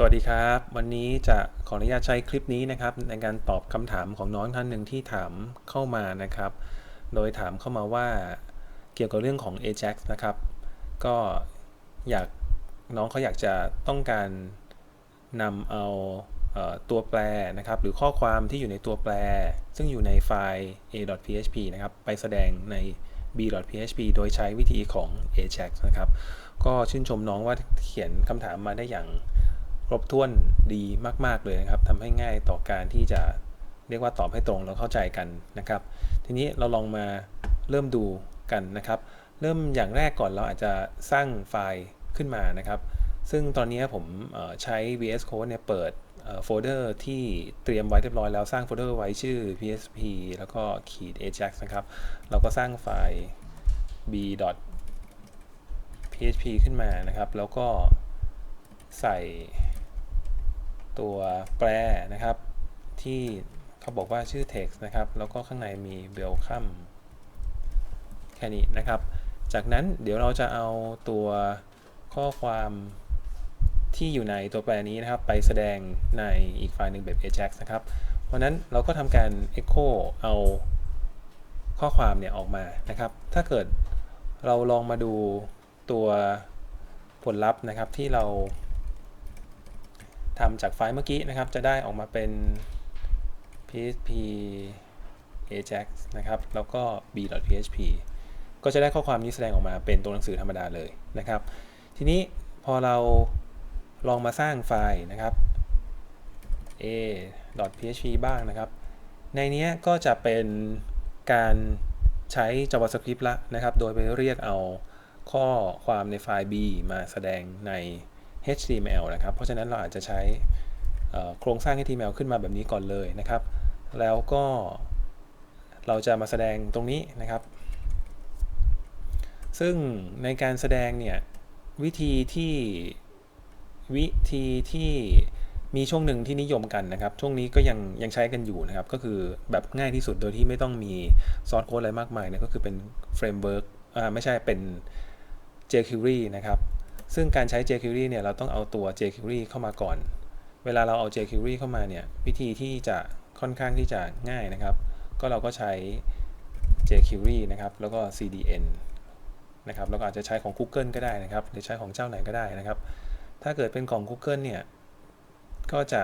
สวัสดีครับ วันนี้จะขออนุญาตใช้คลิปนี้นะครับ ในการตอบคำถามของน้องท่านหนึ่งที่ถามเข้ามานะครับ โดยถามเข้ามาว่าเกี่ยวกับเรื่องของ Ajax นะครับ ก็อยากน้องเขาอยากจะต้องการนำเอาเออตัวแปรนะครับ หรือข้อความที่อยู่ในตัวแปร ซึ่งอยู่ในไฟล์ a.php นะครับ ไปแสดงใน b.php โดยใช้วิธีของ Ajax นะครับ ก็ชื่นชมน้องว่าเขียนคำถามมาได้อย่าง ครบถ้วนดีมาก ๆ เลยนะครับทำให้ง่ายต่อการที่จะเรียกว่าตอบให้ตรงแล้วเข้าใจกันนะครับ ทีนี้เราลองมาเริ่มดูกันนะครับ เริ่มอย่างแรกก่อนเราอาจจะสร้างไฟล์ขึ้นมานะครับ ซึ่งตอนนี้ผมใช้ VS Code เนี่ยเปิดโฟลเดอร์ที่เตรียมไว้เรียบร้อยแล้วสร้างโฟลเดอร์ไว้ชื่อ PSP แล้วก็ขีด ajax นะครับ เราก็สร้างไฟล์ b php ขึ้นมานะครับ แล้วก็ใส่ ตัวแปรนะครับ ที่เขาบอกว่าชื่อ text นะครับ แล้วก็ข้างในมี welcome แค่นี้นะครับ จากนั้นเดี๋ยวเราจะเอาตัวข้อความที่อยู่ในตัวแปรนี้นะครับ ไปแสดงในอีกไฟล์หนึ่งแบบ ajax นะครับ เพราะนั้นเราก็ทำการ echo เอาข้อความเนี่ยออกมานะครับ ถ้าเกิดเราลองมาดูตัวผลลัพธ์นะครับที่เรา ทำจากไฟล์เมื่อกี้นะครับ จะได้ออกมาเป็น php ajax นะครับ แล้วก็ b.php ก็จะได้ข้อความนี้แสดงออกมาเป็นตัวหนังสือธรรมดาเลยนะครับ ทีนี้พอเราลองมาสร้างไฟล์นะครับ a.php บ้างนะครับ ในนี้ก็จะเป็นการใช้ JavaScript ละนะครับ โดยไปเรียกเอาข้อความในไฟล์ b มาแสดงใน HTML นะครับ เพราะฉะนั้นเราอาจจะใช้โครงสร้าง HTML ขึ้นมาแบบนี้ก่อนเลยนะครับ แล้วก็เราจะมาแสดงตรงนี้นะครับ ซึ่งในการแสดงเนี่ยวิธีที่วิธีที่มีช่วงหนึ่งที่นิยมกันนะครับ ช่วงนี้ก็ยังยังใช้กันอยู่นะครับ ก็คือแบบง่ายที่สุดโดยที่ไม่ต้องมีซอสโค้ดอะไรมากมายเนี่ยก็คือเป็นเฟรมเวิร์กอ่าไม่ใช่เป็น jQuery นะครับ ซึ่งการใช้ jQuery เนี่ยเราต้องเอาตัว jQuery เข้ามาก่อน เวลาเราเอา jQuery เข้ามาเนี่ยวิธีที่จะค่อนข้างที่จะง่ายนะครับ ก็เราก็ใช้ jQuery นะครับ แล้วก็ CDN นะครับแล้วก็อาจจะใช้ของ Google ก็ได้นะครับ หรือใช้ของเจ้าไหนก็ได้นะครับ ถ้าเกิดเป็นของ Google เนี่ย ก็จะ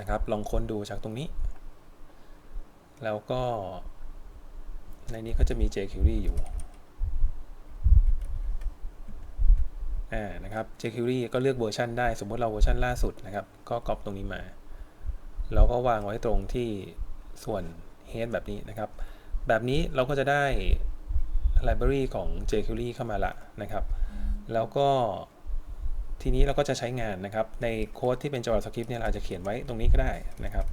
นะครับลองค้นดูจากตรงนี้ แล้วก็ในนี้ก็จะมี jQuery อยู่ อ่านะครับ jQuery ก็เลือกเวอร์ชันได้ สมมติเราเวอร์ชันล่าสุดนะครับ ก็ก๊อปตรงนี้มาแล้วก็วางไว้ตรงที่ส่วน head แบบนี้นะครับ แบบนี้เราก็จะได้ library ของ jQuery เข้ามาละนะครับ แล้วก็ทีนี้เราก็จะใช้งานนะครับ ในโค้ดที่เป็น JavaScript เนี่ยเราจะเขียนไว้ตรงนี้ก็ได้นะครับ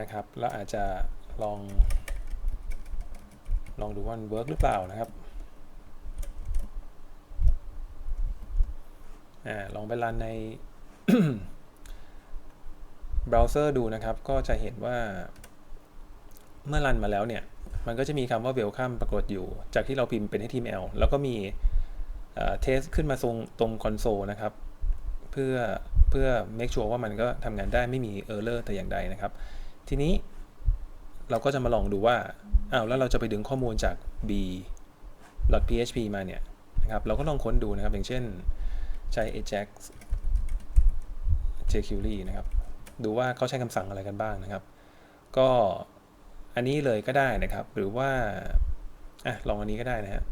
นะครับ แล้วอาจจะลอง ลองดูว่ามันเวิร์กหรือเปล่านะครับอลองไปรันในเบราว์เซอร์ดูนะครับ ก็จะเห็นว่าเมื่อรันมาแล้วเนี่ย มันก็จะมีคำว่า welcome ปรากฏอยู่ จากที่เราพิมพ์เป็น HTML แล้วก็มีเทสขึ้นมาตรงตรงคอนโซลนะครับ เพื่อเพื่อ make sure ว่ามันก็ทำงานได้ไม่มี error แต่อย่างใดนะครับ ทีนี้เราก็จะมาลองดูว่าอ้าวแล้วเราจะไปดึงข้อมูลจาก b.php มาเนี่ยนะครับเราก็ลองค้นดูนะครับ อย่างเช่นใช้ ajax jQuery นะครับ ดูว่าเขาใช้คำสั่งอะไรกันบ้างนะครับ ก็อันนี้เลยก็ได้นะครับ หรือว่าอะลองอันนี้ก็ได้นะฮะ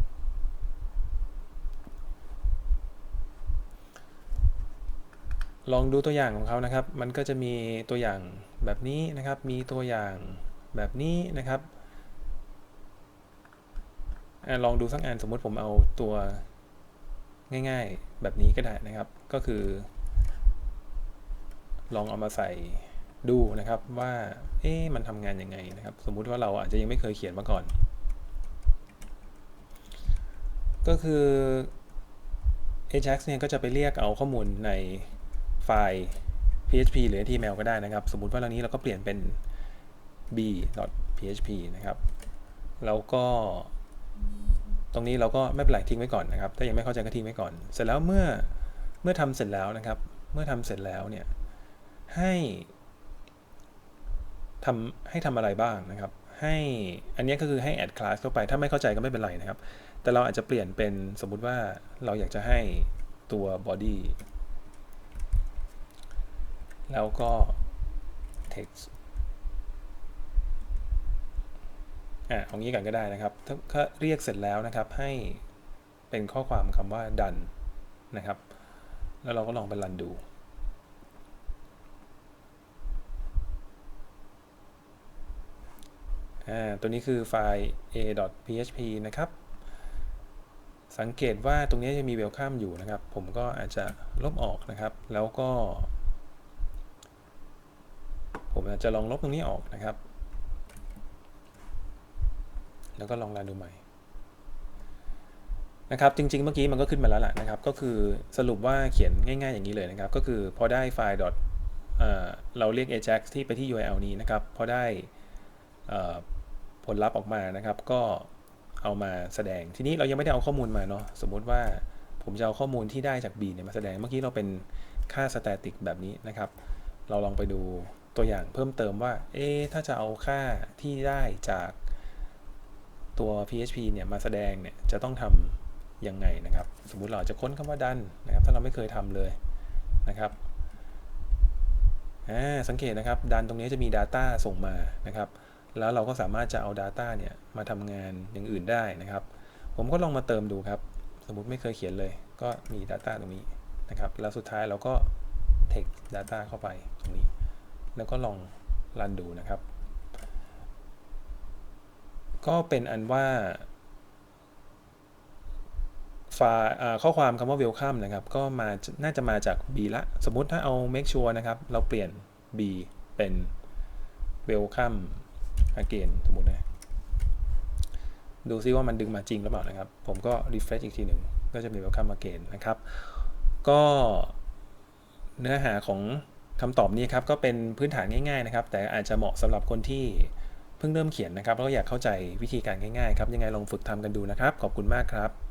ลองดูตัวอย่างของเขานะครับ มันก็จะมีตัวอย่าง แบบนี้นะครับ มีตัวอย่างแบบนี้นะครับอลองดูสักอันสมมติผมเอาตัวง่ายๆแบบนี้ก็ได้นะครับ ก็คือ ลองเอามาใส่ดูนะครับว่า เอ๊ะมันทำงานยังไงนะครับ สมมุติว่าเราอาจจะยังไม่เคยเขียนมาก่อน ก็คือ Ajax เนี่ยก็จะไปเรียกเอาข้อมูลในไฟล์ PHP หรือ HTML ก็ได้นะครับ สมมุติว่าเรานี้เราก็เปลี่ยนเป็น b.php นะครับ แล้วก็ตรงนี้เราก็ไม่เป็นไรทิ้งไว้ก่อนนะครับ ถ้ายังไม่เข้าใจก็ทิ้งไว้ก่อน เสร็จแล้วเมื่อเมื่อทำเสร็จแล้วนะครับ เมื่อทำเสร็จแล้วเนี่ยให้ทำให้ทำอะไรบ้างนะครับ ให้อันนี้ก็คือให้ add class เข้าไป ถ้าไม่เข้าใจก็ไม่เป็นไรนะครับ แต่เราอาจจะเปลี่ยนเป็นสมมุติว่าเราอยากจะให้ตัว body แล้วก็ text อะเอางี้กันก็ได้นะครับถ้าถ้าเรียกเสร็จแล้วนะครับ ให้เป็นข้อความคำว่า done นะครับ แล้วเราก็ลองไปรันดูอ่าตัวนี้คือไฟล์ a.php นะครับ สังเกตว่าตรงนี้จะมี welcome อยู่นะครับ ผมก็อาจจะลบออกนะครับ แล้วก็ ผมจะลองลบตรงนี้ออกนะครับ แล้วก็ลองรันดูใหม่นะครับจริงๆ เมื่อกี้มันก็ขึ้นมาแล้วล่ะนะครับ ก็คือสรุปว่าเขียนง่ายๆอย่างนี้เลยนะครับ ก็คือพอได้ไฟล์เอ่อเราเรียก ajax ที่ไปที่ url นี้นะครับ พอได้ผลลัพธ์ออกมานะครับ ก็เอามาแสดงทีนี้เรายังไม่ได้เอาข้อมูลมาเนาะสมมติว่าผมจะเอาข้อมูลที่ได้จาก B เนี่ยมาแสดงเมื่อกี้เราเป็นค่า static แบบนี้นะครับ เราลองไปดู ตัวอย่างเพิ่มเติมว่า เอ๊ถ้าจะเอาค่าที่ได้จากตัว PHP เนี่ยมาแสดงเนี่ยจะต้องทำยังไงนะครับ สมมุติเราจะค้นคำว่าดันนะครับ ถ้าเราไม่เคยทำเลยนะครับอ่าสังเกตนะครับ ดันตรงนี้จะมี Data ส่งมานะครับ แล้วเราก็สามารถจะเอา Data เนี่ยมาทำงานอย่างอื่นได้นะครับ ผมก็ลองมาเติมดูครับ สมมุติไม่เคยเขียนเลย ก็มี Data ตรงนี้นะครับ แล้วสุดท้ายเราก็ text data เข้าไปตรงนี้ แล้วก็ลองรันดูนะครับ ก็เป็นอันว่าไฟล์ข้อความคำว่า welcome นะครับ ก็มาน่าจะมาจาก B ละ สมมุติถ้าเอา make sure นะครับ เราเปลี่ยน B เป็น welcome again สมมุตินะ ดูซิว่ามันดึงมาจริงหรือเปล่านะครับ ผมก็ refresh อีกทีหนึ่ง ก็จะมี welcome again นะครับ ก็เนื้อหาของ คำตอบนี้ครับก็เป็นพื้นฐานง่ายๆนะครับ แต่อาจจะเหมาะสำหรับคนที่เพิ่งเริ่มเขียนนะครับแล้วก็อยากเข้าใจวิธีการง่ายๆครับยังไงลองฝึกทำกันดูนะครับ ขอบคุณมากครับ